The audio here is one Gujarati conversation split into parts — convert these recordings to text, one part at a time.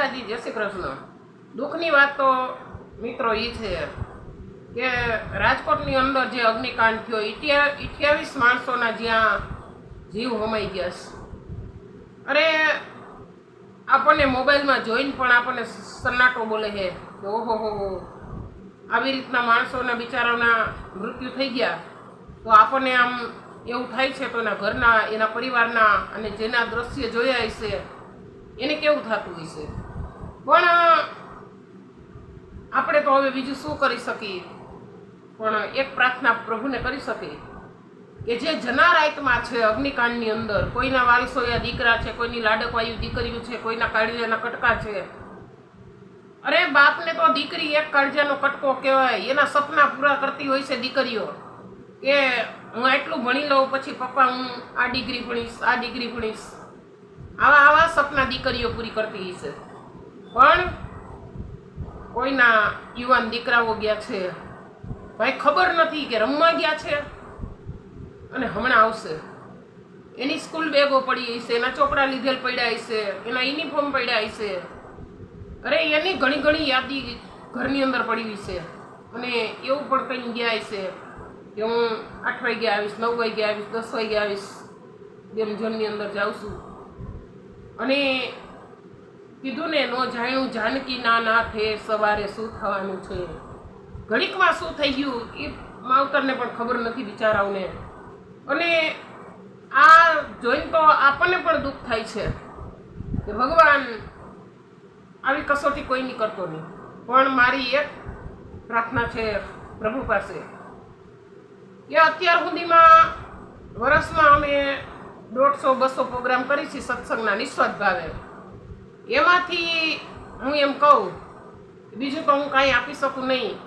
માતાજી, જય શ્રી કૃષ્ણ. દુઃખની વાત તો મિત્રો એ છે કે રાજકોટની અંદર જે અગ્નિકાંડ થયો અઠ્યાવીસ માણસોના જ્યાં જીવ હોમાઈ ગયા છે. અરે, આપણને મોબાઈલમાં જોઈને પણ આપણને સન્નાટો બોલે છે કે ઓહો હો હો, આવી રીતના માણસોના બિચારાના મૃત્યુ થઈ ગયા. તો આપણને આમ એવું થાય છે તો એના ઘરના, એના પરિવારના અને જેના દ્રશ્ય જોયા હશે, એને કેવું થતું હશે? પણ આપણે તો હવે બીજું શું કરી શકીએ? પણ એક પ્રાર્થના પ્રભુને કરી શકીએ કે જે જનારાયતમાં છે અગ્નિકાંડની અંદર, કોઈના વાલસોયા દીકરા છે, કોઈની લાડકવાયુ દીકરીઓ છે, કોઈના કાળજાના કટકા છે. અરે બાપને તો દીકરી એક કાળજાનો કટકો કહેવાય, એના સપના પૂરા કરતી હોય છે દીકરીઓ. કે હું આટલું ભણી લઉં, પછી પપ્પા હું આ ડિગ્રી ભણીશ, આ ડિગ્રી ભણીશ. આવા આવા સપના દીકરીઓ પૂરી કરતી હશે પણ કોઈના યુવાન દીકરાઓ ગયા છે. ભાઈ ખબર નથી કે રમવા ગયા છે અને હમણાં આવશે. એની સ્કૂલ બેગો પડી હશે એના ચોપડા લીધેલ પડ્યા હશે એના યુનિફોર્મ પડ્યા હશે અરે એની ઘણી ઘણી યાદી ઘરની અંદર પડી છે. અને એવું પણ કંઈ ગયા હશે કે હું આઠ વાગે આવીશ, નવ વાગે આવીશ, દસ વાગે આવીશ જેમ જનની અંદર જાઉં છું. અને કીધું ને, નો જાણ્યું જાનકી ના ના થે, સવારે શું થવાનું છે? ઘડીકમાં શું થઈ ગયું એ માવતરને પણ ખબર નથી બિચારાઓને. અને આ જોઈને તો આપણને પણ દુઃખ થાય છે કે ભગવાન આવી કસોટી કોઈ નહીં કરતો નહીં. પણ મારી એક પ્રાર્થના છે પ્રભુ પાસે એ અત્યાર સુધીમાં વર્ષમાં અમે દોઢસો બસો પ્રોગ્રામ કરી છીએ સત્સંગના નિસ્વાર્થ ભાવે. એમાંથી હું એમ કહું બીજું તો હું કાંઈ આપી શકું નહીં.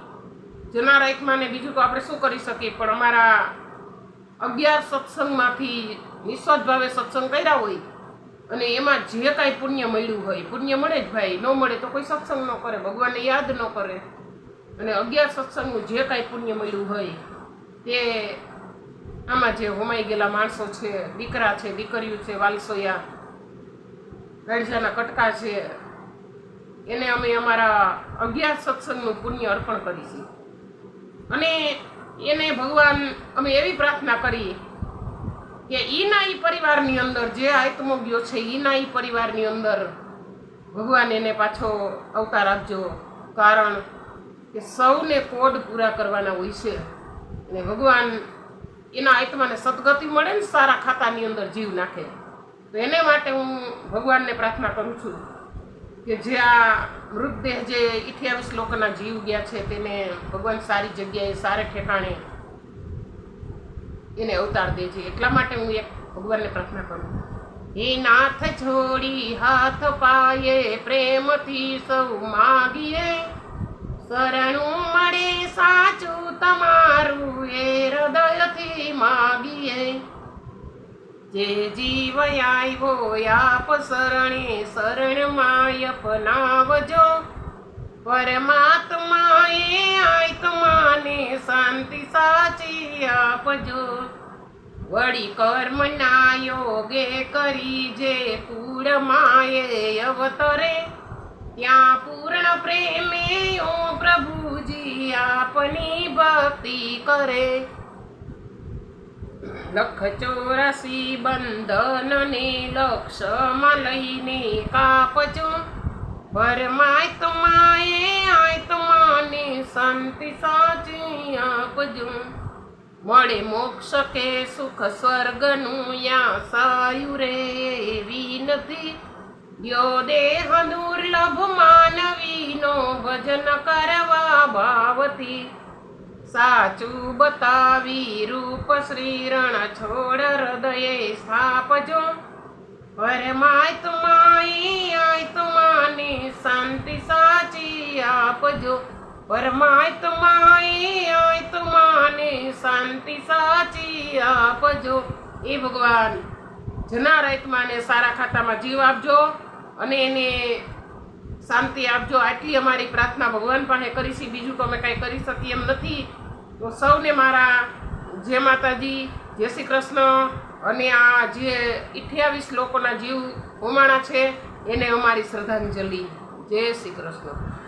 જૂના આત્માને ને બીજું તો આપણે શું કરી શકીએ? પણ અમારા અગિયાર સત્સંગમાંથી નિસ્વાર્થ ભાવે સત્સંગ કર્યા હોય અને એમાં જે કાંઈ પુણ્ય મળ્યું હોય, પુણ્ય મળે જ ભાઈ. ન મળે તો કોઈ સત્સંગ ન કરે, ભગવાનને યાદ ન કરે. અને અગિયાર સત્સંગનું જે કાંઈ પુણ્ય મળ્યું હોય તે આમાં જે હોમાઈ ગયેલા માણસો છે, દીકરા છે, દીકરીઓ છે, વાલસોયા ગળજાના કટકા છે. એને અમે અમારા અગિયાર સત્સંગનું પુણ્ય અર્પણ કરીશું અને એને ભગવાન અમે એવી પ્રાર્થના કરી કે ઈના ઈ પરિવારની અંદર જે આત્મો ગયો છે, ઈના ઈ પરિવારની અંદર ભગવાન એને પાછો અવતાર આપજો. કારણ કે સૌને કોડ પૂરા કરવાના હોય છે. અને ભગવાન એના આત્માને સદગતિ મળે ને સારા ખાતાની અંદર જીવ નાખે. તો એને માટે હું ભગવાનને પ્રાર્થના કરું છું કે જે આ મૃતદેહ જે અઠ્યાવીસ લોકોના જીવ ગયા છે તેને ભગવાન સારી જગ્યાએ, સારે ઠેકાણે એને અવતાર દેજે એટલા માટે હું એક ભગવાનને પ્રાર્થના કરું હે નાથ છોડી હાથ પાયે, પ્રેમથી સૌ માગીએ. શરણું મળે સાચું, તમારું એ હૃદયથી માગીએ. જે જીવ આવ્યો આપ શરણે શરણમાં અપનાવજો પરમાત્માએ આત્માને શાંતિ સાચી આપજો. વળી કર્મના યોગે કરી જે કુળમાએ અવતરે. ત્યાં પૂર્ણ પ્રેમે ઓ પ્રભુજી આપની ભક્તિ કરે. લખ ચોરસી બંધનને લક્ષમાં લઈને કાપજો પરમાત્માએ આત્માને શાંતિ સાચી આપજો. મળે મોક્ષ કે સુખ સ્વર્ગનું યા સાયું રે એવી નથી. યો દેહ દુર્લભ માનવીનો ભજન કરવા ભાવથી સાચું બતાવી રૂપ શ્રીરણ છોડ હૃદયે સ્થાપજો. પરમાત્માએ આત્માને શાંતિ સાચી આપજો. પરમાત્માએ આત્માને શાંતિ સાચી આપજો. એ ભગવાન જનાર આત્માને સારા ખાતામાં જીવ આપજો અને એને શાંતિ આપજો. આટલી અમારી પ્રાર્થના ભગવાન પાસે કરી છે બીજું તો અમે કાંઈ કરી શકીએ એમ નથી. તો સૌને મારા જય માતાજી, જય શ્રી કૃષ્ણ. અને આ જે અઠ્યાવીસ લોકોના જીવ હોમાણા છે, એને અમારી શ્રદ્ધાંજલિ. જય શ્રી કૃષ્ણ.